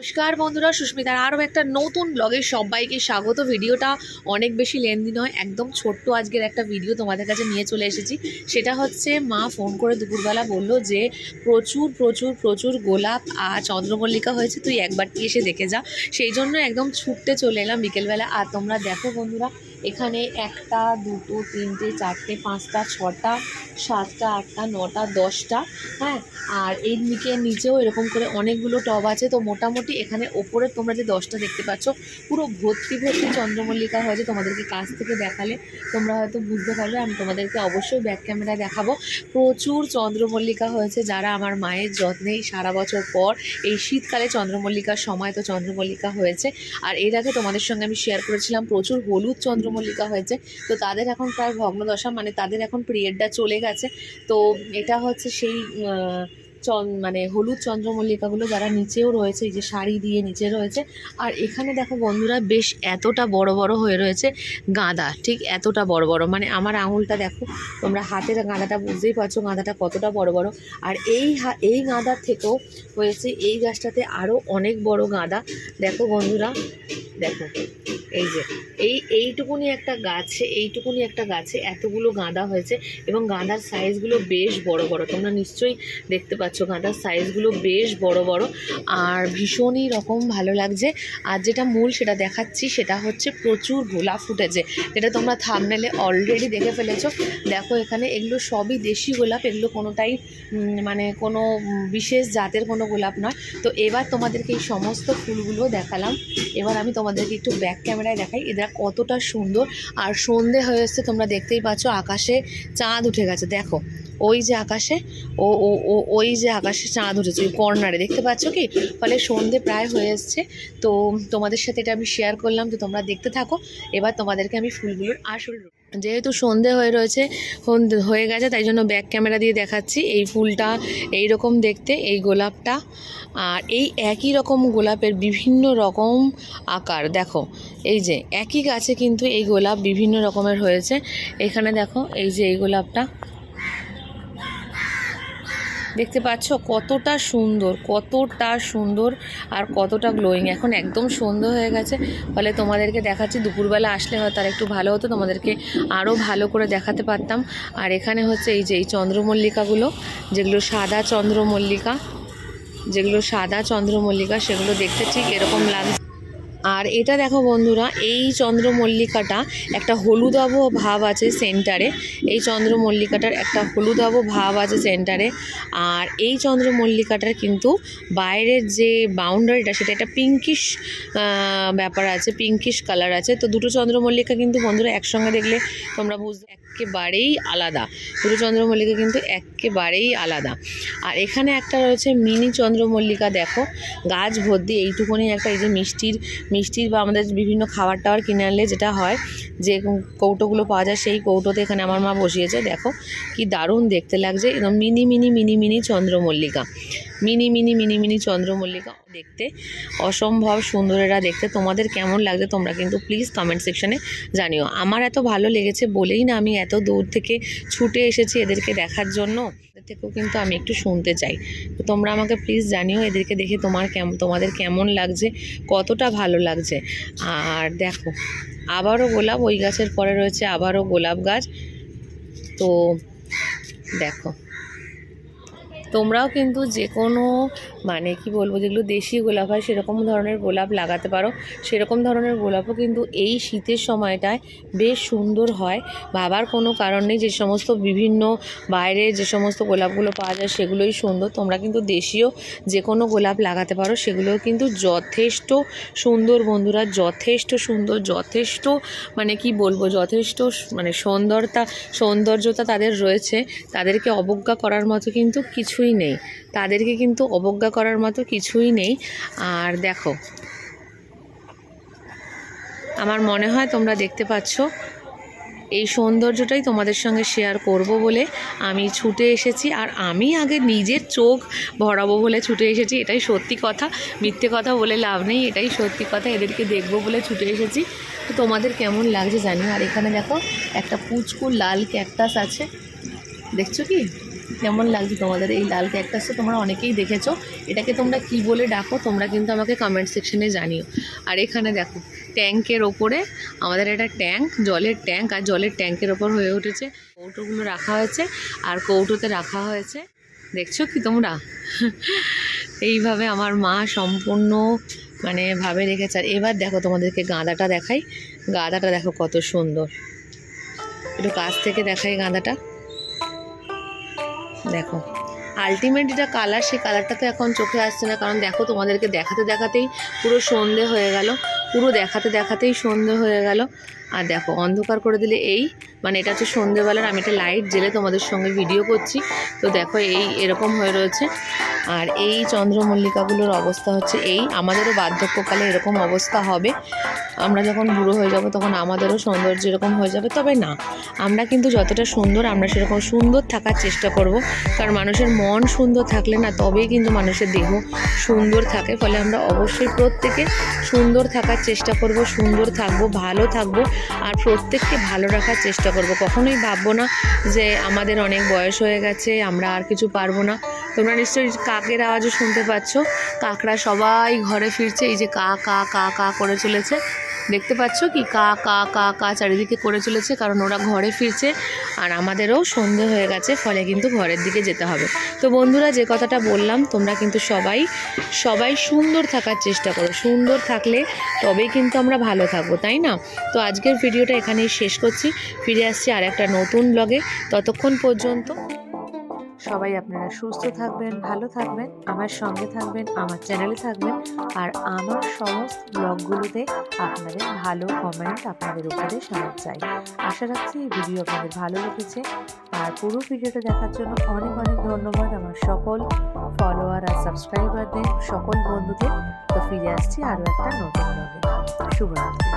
নমস্কার বন্ধুরা, সুস্মিতার আরও একটা নতুন ব্লগে সবাইকে স্বাগত। ভিডিওটা অনেক বেশি লেনদেন হয় একদম ছোট্ট আজকের একটা ভিডিও তোমাদের কাছে নিয়ে চলে এসেছি। সেটা হচ্ছে মা ফোন করে দুপুরবেলা বলল যে, প্রচুর প্রচুর প্রচুর গোলাপ আর চন্দ্রমল্লিকা হয়েছে, তুই একবারটি এসে দেখে যা। সেই জন্য একদম ছুটতে চলে এলাম বিকেলবেলা। আর তোমরা দেখো বন্ধুরা এখানে একটা, দুটো, তিনটে, চারটে, পাঁচটা, ছটা, সাতটা, আটটা, নটা, দশটা হ্যাঁ? আর এই দিকে নিচেও এরকম করে অনেকগুলো টব আছে। তো মোটামুটি এখানে ওপরে তোমরা যে দশটা দেখতে পাচ্ছ, পুরো ভর্তি ভর্তি চন্দ্রমল্লিকা হয়েছে তোমাদেরকে কাছ থেকে দেখালে। তোমরা হয়তো বুঝতে পারবে, আমি তোমাদেরকে অবশ্যই ব্যাক ক্যামেরায় দেখাবো। প্রচুর চন্দ্রমল্লিকা হয়েছে যারা আমার মায়ের যত্নে সারা বছর পর এই শীতকালে চন্দ্রমল্লিকার সময় তো চন্দ্রমল্লিকা হয়েছে। আর এর আগে তোমাদের সঙ্গে আমি শেয়ার করেছিলাম, প্রচুর হলুদ চন্দ্রমল্লিকা হয়েছে। তো তাদের এখন প্রায় ভগ্নদশা মানে তাদের এখন পিরিয়ডটা চলে গেছে। তো এটা হচ্ছে সেই চন মানে হলুদ চন্দ্রমল্লিকাগুলো যারা নিচেও রয়েছে, এই যে শাড়ি দিয়ে নিচে রয়েছে। আর এখানে দেখো বন্ধুরা, বেশ এতটা বড় বড় হয়ে রয়েছে গাঁদা, ঠিক এতটা বড় বড়। মানে আমার আঙুলটা দেখো, তোমরা হাতের গাঁদাটা বুঝতেই পারছ গাঁদাটা কতটা বড় বড়। আর এই এই গাঁদার থেকেও হয়েছে এই গাছটাতে আরও অনেক বড় গাঁদা। দেখো বন্ধুরা দেখো, এই যে, এই, এইটুকুনি একটা গাছে, এইটুকুনি একটা গাছে এতগুলো গাঁদা হয়েছে এবং গাঁদার সাইজগুলো বেশ বড় বড়। তোমরা নিশ্চয়ই দেখতে পাচ্ছ গাঁদার সাইজগুলো বেশ বড় বড় আর ভীষণই রকম ভালো লাগছে। আর যেটা মূল সেটা দেখাচ্ছি সেটা হচ্ছে প্রচুর গোলাপ ফুটেছে, যেটা তোমরা থামনেলে অলরেডি দেখে ফেলেছো। দেখো এখানে এগুলো সবই দেশি গোলাপ, এগুলো কোনোটাই মানে কোনো বিশেষ জাতের কোনো গোলাপ নয়। তো এবার তোমাদেরকে এই সমস্ত ফুলগুলো দেখালাম। এবার আমি তোমাদেরকে একটু ব্যাক ক্যামেরায় দেখাই। এরা কতটা সুন্দর। আর সন্ধে হয়ে এসছে, তোমরা দেখতেই পাচ্ছ আকাশে চাঁদ উঠে গেছে। দেখো, ওই যে আকাশে, ও ও ওই যে আকাশে চাঁদ উঠেছে, ওই কর্নারে। দেখতে পাচ্ছ কি? ফলে সন্ধে প্রায় হয়ে এসছে। তো তোমাদের সাথে এটা আমি শেয়ার করলাম। তো তোমরা দেখতে থাকো। এবার তোমাদেরকে আমি ফুলগুলোর আসল যেহেতু সন্ধে হয়ে রয়েছে হয়ে গেছে, তাই জন্য ব্যাক ক্যামেরা দিয়ে দেখাচ্ছি। এই ফুলটা, এই রকম দেখতে, এই গোলাপটা, আর এই একই রকম গোলাপের বিভিন্ন রকম আকার। দেখো, এই যে একই গাছে কিন্তু এই গোলাপ বিভিন্ন রকমের হয়েছে। এখানে দেখো, এই যে এই গোলাপটা দেখতে পাচ্ছ কতটা সুন্দর কতটা সুন্দর আর কতটা গ্লোয়িং এখন একদম সন্ধ্যে হয়ে গেছে, ফলে তোমাদেরকে দেখাচ্ছি দুপুরবেলা আসলে হয়তো আর একটু ভালো হতো, তোমাদেরকে আরও ভালো করে দেখাতে পারতাম। আর এখানে হচ্ছে এই যে এই চন্দ্রমল্লিকাগুলো, যেগুলো সাদা চন্দ্রমল্লিকা, যেগুলো সাদা চন্দ্রমল্লিকা, সেগুলো দেখতে ঠিক এরকম লাগছে। আর এটা দেখো বন্ধুরা, এই চন্দ্রমল্লিকাটা একটা হলুদাভ ভাব আছে সেন্টারে এই চন্দ্রমল্লিকাটার একটা হলুদাভ ভাব আছে সেন্টারে আর এই চন্দ্রমল্লিকাটার কিন্তু বাইরের যে বাউন্ডারিটা সেটা একটা পিঙ্কিশ ব্যাপার আছে পিঙ্কিশ কালার আছে। তো দুটো চন্দ্রমল্লিকা কিন্তু বন্ধুরা একসঙ্গে দেখলে তোমরা বুঝতে একেবারেই আলাদা। দুটো চন্দ্রমল্লিকা কিন্তু একেবারেই আলাদা। আর এখানে একটা রয়েছে মিনি চন্দ্রমল্লিকা, দেখো। গাছ ভর্তি, এইটুকুনি একটা এই যে মিষ্টির মিষ্টির বা আমাদের বিভিন্ন খাবার টাবার কিনে আনলে যেটা হয়, যে কৌটোগুলো পাওয়া যায়, সেই কৌটোতে এখানে আমার মা বসিয়েছে, দেখো। কি দারুণ দেখতে লাগছে মিনি মিনি মিনি মিনি চন্দ্রমল্লিকা। মিনি মিনি মিনি মিনি চন্দ্রমল্লিকা দেখতে। অসম্ভব সুন্দরেরা দেখতে। তোমাদের কেমন লাগছে তোমরা কিন্তু প্লিজ কমেন্ট সেকশনে জানিও। আমার এত ভালো লেগেছে বলেই না আমি এত দূর থেকে ছুটে এসেছি এদেরকে দেখার জন্য। এদের থেকেও কিন্তু আমি একটু শুনতে চাই। তো তোমরা আমাকে প্লিজ জানিও এদেরকে দেখে তোমার কেমন তোমাদের কেমন লাগছে, কতটা ভালো লাগছে। আর দেখো, আবারও গোলাপ ওই গাছের পরে রয়েছে, আবারও গোলাপ গাছ। তো দেখো। তোমরাও কিন্তু যে কোনো মানে কি বলব, যেগুলো দেশি গোলাপ হয় সেরকম ধরনের গোলাপ লাগাতে পারো। সেরকম ধরনের গোলাপও কিন্তু এই শীতের সময়টায় বেশ সুন্দর হয়। ভাবার কোনো কারণ নেই, যে সমস্ত বিভিন্ন বাইরে যে সমস্ত গোলাপগুলো পাওয়া যায় সেগুলোই সুন্দর। তোমরা কিন্তু দেশীয় যে কোনো গোলাপ লাগাতে পারো, সেগুলোও কিন্তু যথেষ্ট সুন্দর বন্ধুরা, যথেষ্ট সুন্দর, যথেষ্ট মানে কি বলব, যথেষ্ট মানে সুন্দরতা সৌন্দর্যতা তাদের রয়েছে। তাদেরকে অবজ্ঞা করার মতো কিন্তু কিছুই নেই। তাদেরকে কিন্তু অবজ্ঞা করার মতো কিছুই নেই। আর দেখো, আমার মনে হয় তোমরা দেখতে পাচ্ছ, এই সৌন্দর্যটাই তোমাদের সঙ্গে শেয়ার করব বলে আমি ছুটে এসেছি। আর আমি আগে নিজের চোখ ভরাবো বলে ছুটে এসেছি, এটাই সত্যি কথা। মিথ্যে কথা বলে লাভ নেই, এটাই সত্যি কথা। এদেরকে দেখব বলে ছুটে এসেছি। তো তোমাদের কেমন লাগছে জানি আর এখানে দেখো, একটা পুচকু লাল ক্যাকটাস আছে। দেখছ কি? কেমন লাগছে তোমাদের এই লাল ক্যাকটাসটা তোমরা অনেকেই দেখেছ। এটাকে তোমরা কি বলে ডাকো, তোমরা কিন্তু আমাকে কমেন্ট সেকশনে জানিও। আর এখানে দেখো ট্যাঙ্কের ওপরে, আমাদের একটা ট্যাঙ্ক জলের ট্যাঙ্ক আর জলের ট্যাঙ্কের ওপর হয়ে উঠেছে। কৌটোগুলো রাখা হয়েছে, আর কৌটোতে রাখা হয়েছে, দেখছ কি তোমরা? এইভাবে আমার মা সম্পূর্ণ মানে ভাবে রেখেছে। আর এবার দেখো তোমাদেরকে গাঁদাটা দেখাই। গাঁদাটা দেখো কত সুন্দর। একটু কাছ থেকে দেখাই গাঁদাটা। দেখো। আলটিমেট যেটা কালার সেই কালারটা তো এখন চোখে আসছে না, কারণ দেখো তোমাদেরকে দেখাতে দেখাতেই পুরো সন্ধে হয়ে গেল, পুরো দেখাতে দেখাতেই সন্ধে হয়ে গেল। আর দেখো, অন্ধকার করে দিলে এই মানে এটা হচ্ছে সন্ধেবেলার, আমি একটা লাইট জেলে তোমাদের সঙ্গে ভিডিও করছি। তো দেখো, এই এরকম হয়ে রয়েছে। আর এই চন্দ্রমল্লিকাগুলোর অবস্থা হচ্ছে এই। আমাদেরও বার্ধক্যকালে এরকম অবস্থা হবে। আমরা যখন বুড়ো হয়ে যাব, তখন আমাদেরও সৌন্দর্য এরকম হয়ে যাবে। তবে না, আমরা কিন্তু যতটা সুন্দর, আমরা সেরকম সুন্দর থাকার চেষ্টা করব। কারণ মানুষের মন সুন্দর থাকলে না, তবেই কিন্তু মানুষের দেহ সুন্দর থাকে। ফলে আমরা অবশ্যই প্রত্যেকে সুন্দর থাকার চেষ্টা করব, সুন্দর থাকব, ভালো থাকব। আর প্রত্যেককে ভালো রাখার চেষ্টা করব। কখনোই ভাববো না যে আমাদের অনেক বয়স হয়ে গেছে, আমরা আর কিছু পারব না। তোমরা নিশ্চয়ই কাকের আওয়াজও শুনতে পাচ্ছ। কাকরা সবাই ঘরে ফিরছে, এই যে কা কা কা কা করে চলেছে। দেখতে পাচ্ছ কি কা কা কা কা চারিদিকে করে চলেছে, কারণ ওরা ঘরে ফিরছে, আর আমাদেরও সন্ধে হয়ে গেছে, ফলে কিন্তু ঘরের দিকে যেতে হবে। তো বন্ধুরা, যে কথাটা বললাম, তোমরা কিন্তু সবাই সবাই সুন্দর থাকার চেষ্টা করো। সুন্দর থাকলে তবেই কিন্তু আমরা ভালো থাকব, তাই না? তো আজকের ভিডিওটা এখানেই শেষ করছি। ফিরে আসছি আর একটা নতুন ব্লগে ততক্ষণ পর্যন্ত সবাই আপনারা সুস্থ থাকবেন, ভালো থাকবেন, আমার সঙ্গে থাকবেন, আমার চ্যানেলে থাকবেন আর আমার সমস্ত ব্লগগুলোতে আপনাদের ভালো কমেন্ট আপনাদের উপদেশ আমার চাই। আশা রাখছি এই ভিডিও আপনাদের ভালো লেগেছে। আর পুরো ভিডিওটা দেখার জন্য অনেক অনেক ধন্যবাদ আমার সকল ফলোয়ার আর সাবস্ক্রাইবারদের সকল বন্ধুদের। তো ফিরে আসছি আরও একটা নতুন ব্লগে শুভরাত্রি।